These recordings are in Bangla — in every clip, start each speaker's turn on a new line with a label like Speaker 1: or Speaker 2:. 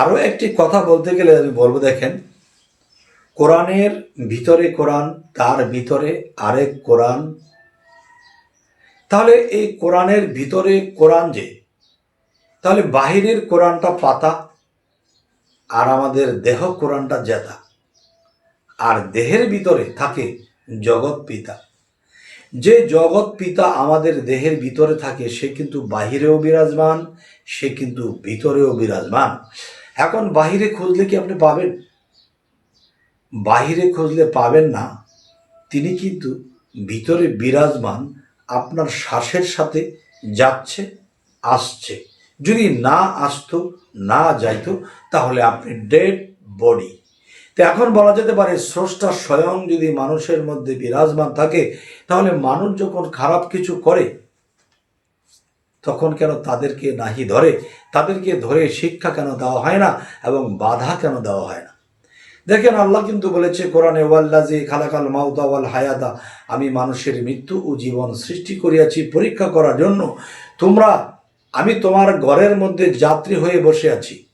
Speaker 1: আরও একটি কথা বলতে গেলে আমি বলব, দেখেন, কোরআনের ভিতরে কোরআন, তার ভিতরে আরেক কোরআন। তাহলে এই কোরআনের ভিতরে কোরআন যে, তাহলে বাহিরের কোরআনটা পাতা, আর আমাদের দেহ কোরআনটা জেতা। আর দেহের ভিতরে থাকে জগৎ পিতা। যে জগৎ পিতা আমাদের দেহের ভিতরে থাকে, সে কিন্তু বাহিরেও বিরাজমান, সে কিন্তু ভিতরেও বিরাজমান। এখন বাহিরে খুঁজলে কি আপনি পাবেন? বাহিরে খুঁজলে পাবেন না। তিনি কিন্তু ভিতরে বিরাজমান, আপনার শ্বাসের সাথে যাচ্ছে, আসছে। যদি না আসতো, না যাইতো, তাহলে আপনি ডেড বডি। তো এখন বলা যেতে পারে, স্রষ্টা স্বয়ং যদি মানুষের মধ্যে বিরাজমান থাকে, তাহলে মানুষ যখন খারাপ কিছু করে তখন কেন তাদেরকে নাহি ধরে? তাদেরকে ধরে শিক্ষা কেন দেওয়া হয় না এবং বাধা কেন দেওয়া হয় না? দেখেন, আল্লাহ কিন্তু বলেছে, কোরআনে ওয়াল্লাজি খালাকাল মাউতা ওয়াল হায়াতা আমি মানুষের মৃত্যু ও জীবন সৃষ্টি করিয়াছি পরীক্ষা করার জন্য। তোমরা, আমি তোমার ঘরের মধ্যে যাত্রী হয়ে বসে আছি।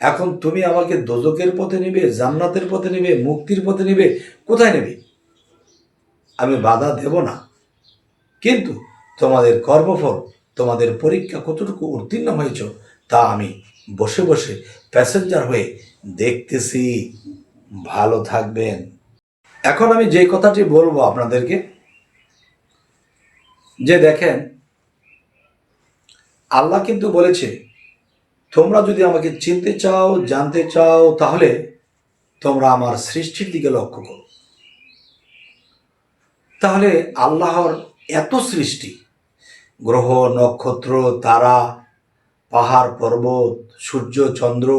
Speaker 1: এখন তুমি আমাকে দোজকের পথে নিবে, জান্নাতের পথে নিবে, মুক্তির পথে নিবে, কোথায় নেবে? আমি বাধা দেব না। কিন্তু তোমাদের কর্মফল তোমাদের পরীক্ষা কতটুকু উত্তীর্ণ হয়েছ তা আমি বসে বসে প্যাসেঞ্জার হয়ে দেখতেছি। ভালো থাকবেন। এখন আমি যে কথাটি বলব আপনাদেরকে, যে দেখেন, আল্লাহ কিন্তু বলেছে, তোমরা যদি আমাকে চিনতে চাও, জানতে চাও, তাহলে তোমরা আমার সৃষ্টির দিকে লক্ষ্য করো। তাহলে আল্লাহর এত সৃষ্টি গ্রহ, নক্ষত্র, তারা, পাহাড়, পর্বত, সূর্য, চন্দ্র,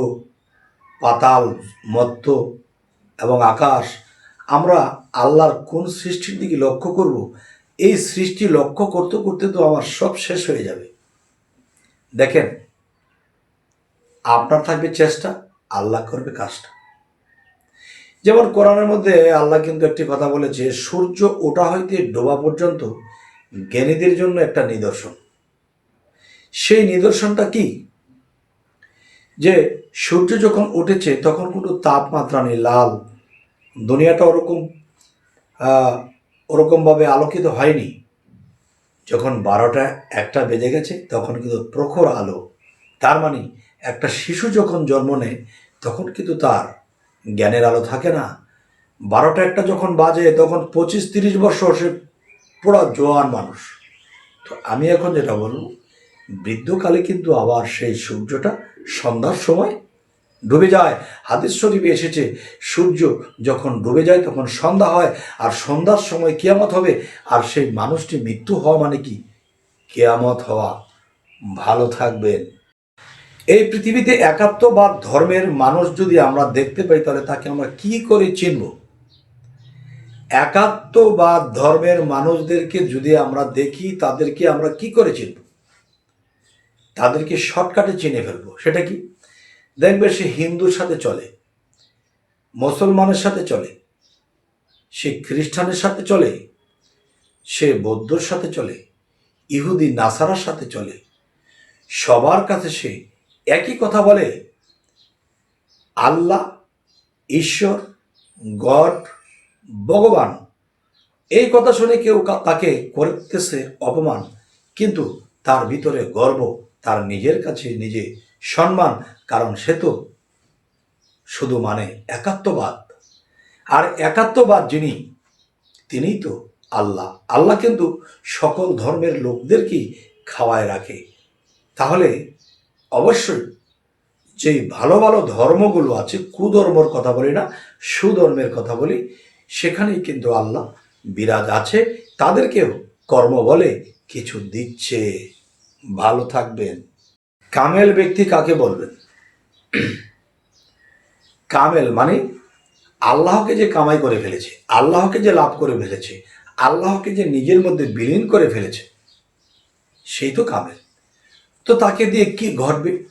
Speaker 1: পাতাল, মত্ত এবং আকাশ। আমরা আল্লাহর কোন সৃষ্টির দিকে লক্ষ্য করব? এই সৃষ্টি লক্ষ্য করতে করতে তো আমার সব শেষ হয়ে যাবে। দেখেন, আপনার থাকবে চেষ্টা, আল্লাহ করবে কাজটা। যেমন কোরআনের মধ্যে আল্লাহ কিন্তু একটি কথা বলেছে, সূর্য ওঠা হইতে ডোবা পর্যন্ত জ্ঞানীদের জন্য একটা নিদর্শন। সেই নিদর্শনটা কি? যে সূর্য যখন উঠেছে, তখন কোনো তাপমাত্রা নেই, লাল। দুনিয়াটা ওরকম ওরকমভাবে আলোকিত হয়নি। যখন বারোটা একটা বেজে গেছে, তখন কিন্তু প্রখর আলো। তার মানে একটা শিশু যখন জন্ম নেয়, তখন কিন্তু তার জ্ঞানের আলো থাকে না। বারোটা একটা যখন বাজে, তখন পঁচিশ তিরিশ বছর সে পুরো জোয়ান মানুষ। তো আমি এখন যেটা বলব বৃদ্ধকালে কিন্তু আবার সেই সূর্যটা সন্ধ্যার সময় ডুবে যায়। হাদিস শরীফে এসেছে, সূর্য যখন ডুবে যায় তখন সন্ধ্যা হয়, আর সন্ধ্যার সময় কেয়ামত হবে, আর সেই মানুষটি মৃত্যু হওয়া মানে কি? কেয়ামত হওয়া। ভালো থাকবেন। এই পৃথিবীতে একাত্মবাদ ধর্মের মানুষ যদি আমরা দেখতে পাই, তাহলে তাকে আমরা কি করে চিনব? একাত্মবাদ ধর্মের মানুষদেরকে যদি আমরা দেখি, তাদেরকে আমরা কি করে চিনব? তাদেরকে শর্টকাটে চিনে ফেলব। সেটা কি? দেখবে সে হিন্দুর সাথে চলে, মুসলমানের সাথে চলে, সে খ্রিস্টানের সাথে চলে, সে বৌদ্ধর সাথে চলে, ইহুদি নাসারার সাথে চলে, সবার কাছে সে একই কথা বলে, আল্লাহ, ঈশ্বর, গড ভগবান। এই কথা শুনে কেউ তাকে করতেছে অপমান, কিন্তু তার ভিতরে গর্ব, তার নিজের কাছে নিজে সম্মান, কারণ সে তো শুধু মানে একাত্মবাদ। আর একাত্মবাদ যিনি, তিনিই তো আল্লাহ। আল্লাহ কিন্তু সকল ধর্মের লোকদেরকেই খাওয়ায় রাখে। তাহলে অবশ্যই যেই ভালো ভালো ধর্মগুলো আছে, কুধর্মর কথা বলি না, সুধর্মের কথা বলি সেখানেই কিন্তু আল্লাহ বিরাজ আছে। তাদেরকেও কর্ম বলে কিছু দিচ্ছে। ভালো থাকবেন। কামেল ব্যক্তি কাকে বলবেন? কামেল মানে আল্লাহকে যে কামাই করে ফেলেছে, আল্লাহকে যে লাভ করে ফেলেছে, আল্লাহকে যে নিজের মধ্যে বিলীন করে ফেলেছে, সেই তো কামেল। তো তাকে দিয়ে কি ঘটবে?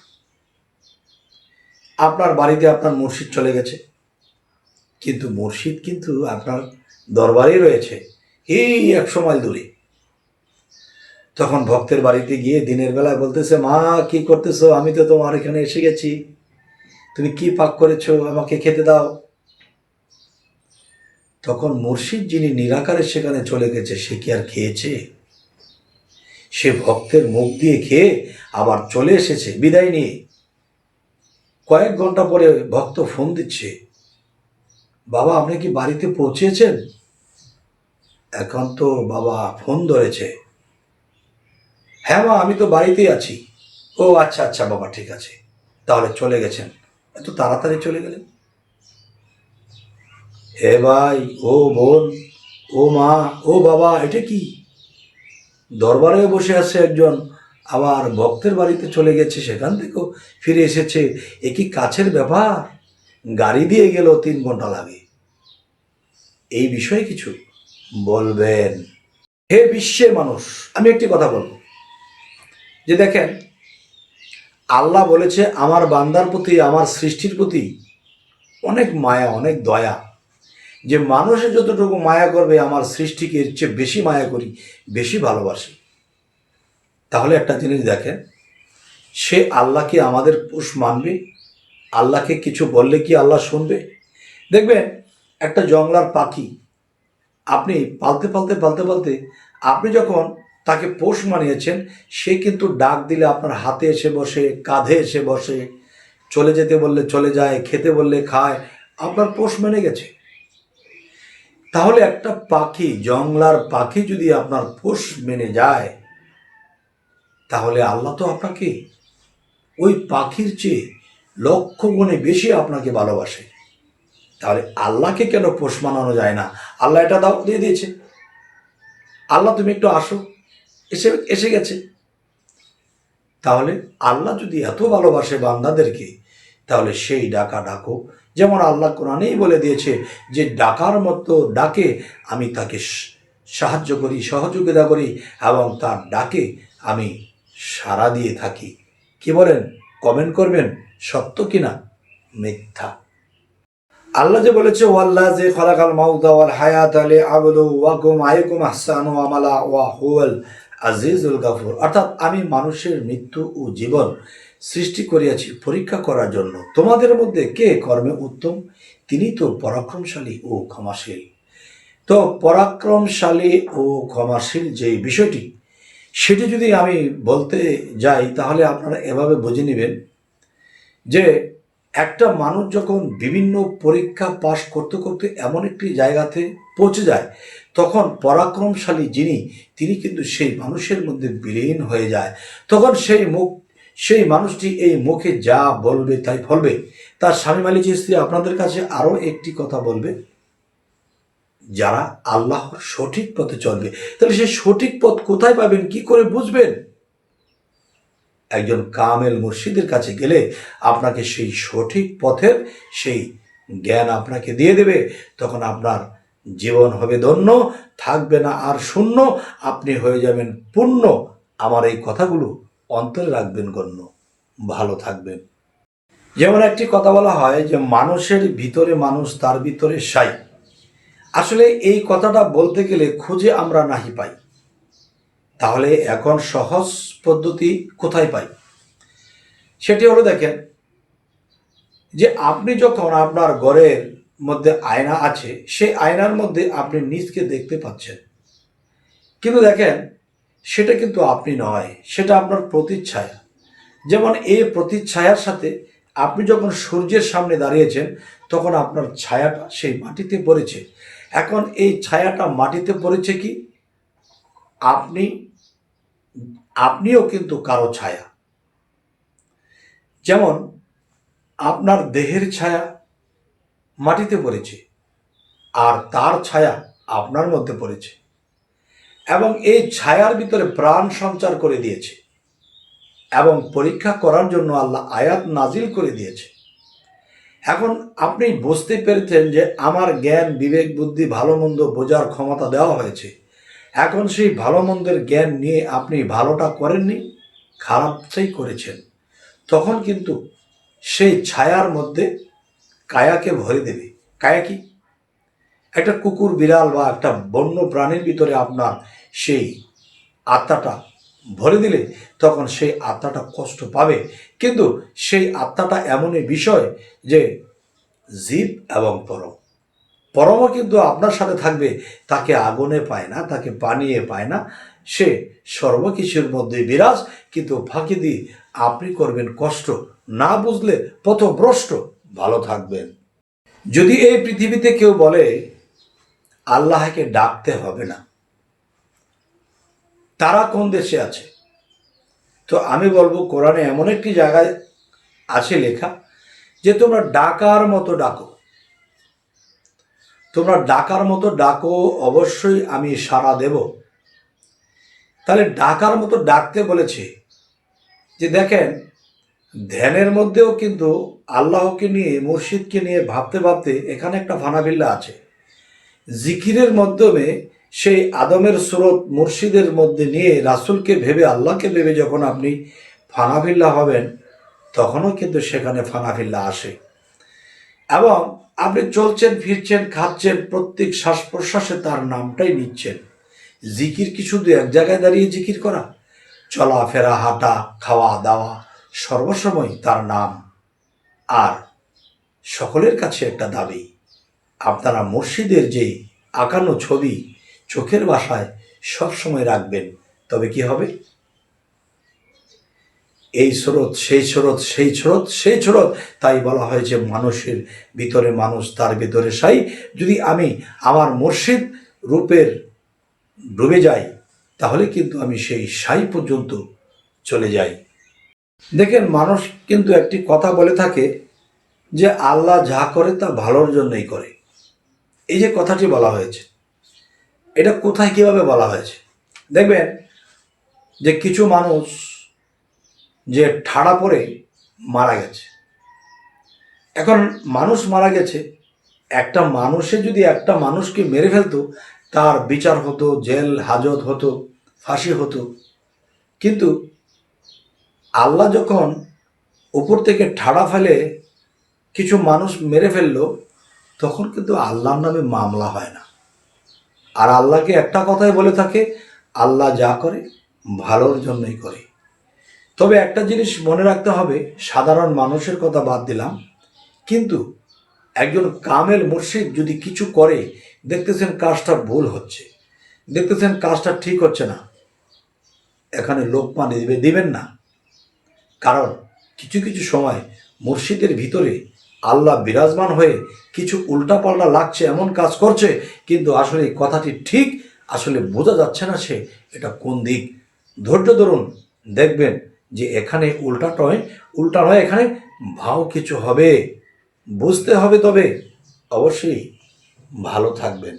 Speaker 1: আপনার বাড়িতে আপনার মুর্শিদ চলে গেছে। কিন্তু মুর্শিদ কিন্তু আপনার দরবারেই রয়েছে। এই একশো মাইল দূরে। তখন ভক্তের বাড়িতে গিয়ে দিনের বেলায় বলতেছে, মা, কি করতেছো? আমি তো তোমার এখানে এসে গেছি। তুমি কি পাক করেছ? আমাকে খেতে দাও। তখন মুর্শিদ যিনি নিরাকারে সেখানে চলে গেছে, সে কি আর খেয়েছে? সে ভক্তের মুখ দিয়ে খেয়ে আবার চলে এসেছে বিদায় নিয়ে। কয়েক ঘণ্টা পরে ভক্ত ফোন দিচ্ছে বাবা, আপনি কি বাড়িতে পৌঁছেছেন? এখন তো বাবা ফোন ধরেছে। হ্যাঁ মা, আমি তো বাড়িতেই আছি। ও আচ্ছা আচ্ছা বাবা, ঠিক আছে। তাহলে চলে গেছেন। এত তাড়াতাড়ি চলে গেলেন? হে ভাই, ও বোন, ও মা, ও বাবা, এটা কি? দরবারে বসে আছে একজন আবার ভক্তের বাড়িতে চলে গেছে, সেখান থেকেও ফিরে এসেছে। এ কি কাছের ব্যাপার? গাড়ি দিয়ে গেল তিন ঘণ্টা লাগে। এই বিষয়ে কিছু বলবেন? হে বিশ্বের মানুষ, আমি একটি কথা বলব। যে দেখেন, আল্লাহ বলেছে, আমার বান্দার প্রতি, আমার সৃষ্টির প্রতি অনেক মায়া, অনেক দয়া। যে মানুষে যতটুকু মায়া করবে, আমার সৃষ্টিকে এর চেয়ে বেশি মায়া করি, বেশি ভালোবাসি। তাহলে একটা জিনিস দেখেন, সে আল্লাহকে আমাদের পোষ মানবে আল্লাহকে কিছু বললে কি আল্লাহ শুনবে? দেখবেন, একটা জংলার পাখি, আপনি পালতে পালতে পালতে পালতে আপনি যখন তাকে পোষ মানিয়েছেন, সে কিন্তু ডাক দিলে আপনার হাতে এসে বসে, কাঁধে এসে বসে, চলে যেতে বললে চলে যায়, খেতে বললে খায়, আপনার পোষ মেনে গেছে। তাহলে একটা পাখি, জংলার পাখি যদি আপনার পোষ মেনে যায়, তাহলে আল্লাহ তো আপনাকে ওই পাখির চেয়ে লক্ষ গুণে বেশি আপনাকে ভালোবাসে। তাহলে আল্লাহকে কেন পোষ মানানো যায় না? আল্লাহ এটা দাও দিয়ে দিয়েছে। আল্লাহ, তুমি একটু আসো। এসে এসে গেছে। তাহলে আল্লাহ যদি এত ভালোবাসে বান্দাদেরকে, তাহলে সেই ডাকা ডাকো। যেমন আল্লাহ কোরআনেই বলে দিয়েছে যে, ডাকার মতো ডাকে আমি তাকে সাহায্য করি, সহযোগিতা করি এবং তার ডাকে আমি সাড়া দিয়ে থাকি। কি বলেন? কমেন্ট করবেন? সত্য কিনা? মিথ্যা। আল্লাহ যে বলেছে ওয়াল্লাহ যে খলাকাল মাউদা ওয়াল হায়াত আলে আবদু ওয়াকুম আয়কুম আহসানু আমালা ওয়া হুয়াল আজিজুল গাফুর। অর্থাৎ আমি মানুষের মৃত্যু ও জীবন সৃষ্টি করিয়াছি, পরীক্ষা করার জন্য। তোমাদের মধ্যে কে কর্মে উত্তম? তিনি তো পরাক্রমশালী ও ক্ষমাশীল। তো পরাক্রমশালী ও ক্ষমাশীল যে বিষয়টি, সেটি যদি আমি বলতে যাই, তাহলে আপনারা এভাবে বুঝে নেবেন যে একটা মানুষ যখন বিভিন্ন পরীক্ষা পাশ করতে করতে এমন একটি জায়গাতে পৌঁছে যায়, তখন পরাক্রমশালী যিনি, তিনি কিন্তু সেই মানুষের মধ্যে বিলীন হয়ে যায়। তখন সেই মুখ, সেই মানুষটি এই মুখে যা বলবে তাই ফলবে। তার স্বামী মালিক স্ত্রী আপনাদের কাছে আরও একটি কথা বলবে। যারা আল্লাহর সঠিক পথে চলবে। তাহলে সেই সঠিক পথ কোথায় পাবেন? কি করে বুঝবেন? একজন কামেল মুর্শিদের কাছে গেলে আপনাকে সেই সঠিক পথের সেই জ্ঞান আপনাকে দিয়ে দেবে। তখন আপনার জীবন হবে ধন্য, থাকবে না আর শূন্য, আপনি হয়ে যাবেন পূর্ণ আমার এই কথাগুলো অন্তরে রাখবেন গণ্য, ভালো থাকবেন। যেমন একটি কথা বলা হয় যে, মানুষের ভিতরে মানুষ, তার ভিতরে সাই। আসলে এই কথাটা বলতে গেলে খুঁজে আমরা নাহি পাই। তাহলে এখন সহজ পদ্ধতি কোথায় পাই? সেটি হলো দেখেন, যে আপনি যখন আপনার ঘরের মধ্যে আয়না আছে, সেই আয়নার মধ্যে আপনি নিজকে দেখতে পাচ্ছেন। কিন্তু দেখেন, সেটা কিন্তু আপনি নয়, সেটা আপনার প্রতিচ্ছায়া। যেমন এই প্রতিচ্ছায়ার সাথে আপনি যখন সূর্যের সামনে দাঁড়িয়েছেন, তখন আপনার ছায়াটা সেই মাটিতে পড়েছে। এখন এই ছায়াটা মাটিতে পড়েছে কি? আপনি, আপনিও কিন্তু কারও ছায়া। যেমন আপনার দেহের ছায়া মাটিতে পড়েছে, আর তার ছায়া আপনার মধ্যে পড়েছে, এবং এই ছায়ার ভিতরে প্রাণ সঞ্চার করে দিয়েছে, এবং পরীক্ষা করার জন্য আল্লাহ আয়াত নাজিল করে দিয়েছে। এখন আপনি বুঝতে পেরেছেন যে আমার জ্ঞান, বিবেক, বুদ্ধি, ভালো মন্দ বোঝার ক্ষমতা দেওয়া হয়েছে। এখন সেই ভালো মন্দের জ্ঞান নিয়ে আপনি ভালোটা করেননি, খারাপটাই করেছেন। তখন কিন্তু সেই ছায়ার মধ্যে কায়াকে ভরে দেবে। কায়া কি? একটা কুকুর, বিড়াল বা একটা বন্য প্রাণীর ভিতরে আপনার সেই আত্মাটা ভরে দিলে তখন সেই আত্মাটা কষ্ট পাবে। কিন্তু সেই আত্মাটা এমনই বিষয় যে জীব এবং পরম। পরমও কিন্তু আপনার সাথে থাকবে। তাকে আগুনে পায় না, তাকে বানিয়ে পায় না। সে সর্বকিছুর মধ্যে বিরাজ, কিন্তু ফাঁকি দিয়ে আপনি করবেন কষ্ট। না বুঝলে পথভ্রষ্ট ভালো থাকবেন। যদি এই পৃথিবীতে কেউ বলে, আল্লাহকে ডাকতে হবে না, তারা কোন দেশে আছে? তো আমি বলব, কোরআনে এমন একটি জায়গায় আছে লেখা, যে তোমরা ডাকার মতো ডাকো। তোমরা ডাকার মতো ডাকো, অবশ্যই আমি সাড়া দেব। তাহলে ডাকার মতো ডাকতে বলেছে যে, দেখেন, ধ্যানের মধ্যেও কিন্তু আল্লাহকে নিয়ে, মুর্শিদকে নিয়ে ভাবতে ভাবতে এখানে একটা ফানাবিল্লা আছে। জিকিরের মাধ্যমে সেই আদমের স্রোত মুর্শিদের মধ্যে নিয়ে রাসূলকে ভেবে, আল্লাহকে ভেবে যখন আপনি ফানাফিল্লা হবেন, তখনও কিন্তু সেখানে ফানাফিল্লা আসে। এবং আপনি চলছেন, ফিরছেন, খাচ্ছেন, প্রত্যেক শ্বাস প্রশ্বাসে তার নামটাই নিচ্ছেন। জিকির কি শুধু এক জায়গায় দাঁড়িয়ে জিকির করা? চলাফেরা, হাঁটা খাওয়া দাওয়া সর্বসময় তার নাম। আর সকলের কাছে একটা দাবি, আপনারা মসজিদের যে আঁকানো ছবি চোখের বাসায় সবসময় রাখবেন, তবে কি হবে? এই স্রোত, সেই স্রোত সেই স্রোত সেই স্রোত। তাই বলা হয়েছে মানুষের ভিতরে মানুষ, তার ভিতরে সাই। যদি আমি আমার মুর্শিদ রূপের ডুবে যাই, তাহলে কিন্তু আমি সেই সাই পর্যন্ত চলে যাই। দেখেন, মানুষ কিন্তু একটি কথা বলে থাকে যে আল্লাহ যা করে তা ভালোর জন্যই করে। এই যে কথাটি বলা হয়েছে, এটা কোথায় কীভাবে বলা হয়েছে? দেখবেন যে কিছু মানুষ যে ঠাড়া পড়ে মারা গেছে। এখন মানুষ মারা গেছে, একটা মানুষে যদি একটা মানুষকে মেরে ফেলতো, তার বিচার হতো, জেল, হাজত হতো, ফাঁসি হতো। কিন্তু আল্লাহ যখন উপর থেকে ঠাড়া ফেলে কিছু মানুষ মেরে ফেলল, তখন কিন্তু আল্লাহর নামে মামলা হয় না। আর আল্লাহকে একটা কথাই বলে থাকে, আল্লাহ যা করে ভালোর জন্যই করে। তবে একটা জিনিস মনে রাখতে হবে, সাধারণ মানুষের কথা বাদ দিলাম, কিন্তু একজন কামেল মুর্শিদ যদি কিছু করে, দেখতেছেন কাজটা ভুল হচ্ছে, দেখতেছেন কাজটা ঠিক হচ্ছে না, এখানে লোকমা দিবে, দিবেন না। কারণ কিছু কিছু সময় মুর্শিদের ভিতরে আল্লাহ বিরাজমান হয়ে কিছু উল্টাপাল্টা লাগছে, এমন কাজ করছে, কিন্তু আসলে কথাটি ঠিক, আসলে বোঝা যাচ্ছে না সে এটা কোন দিক। ধৈর্য ধরুন, দেখবেন যে এখানে উল্টা টয় উল্টা নয়, এখানে ভাও কিছু হবে। বুঝতে হবে তবে। অবশ্যই ভালো থাকবেন।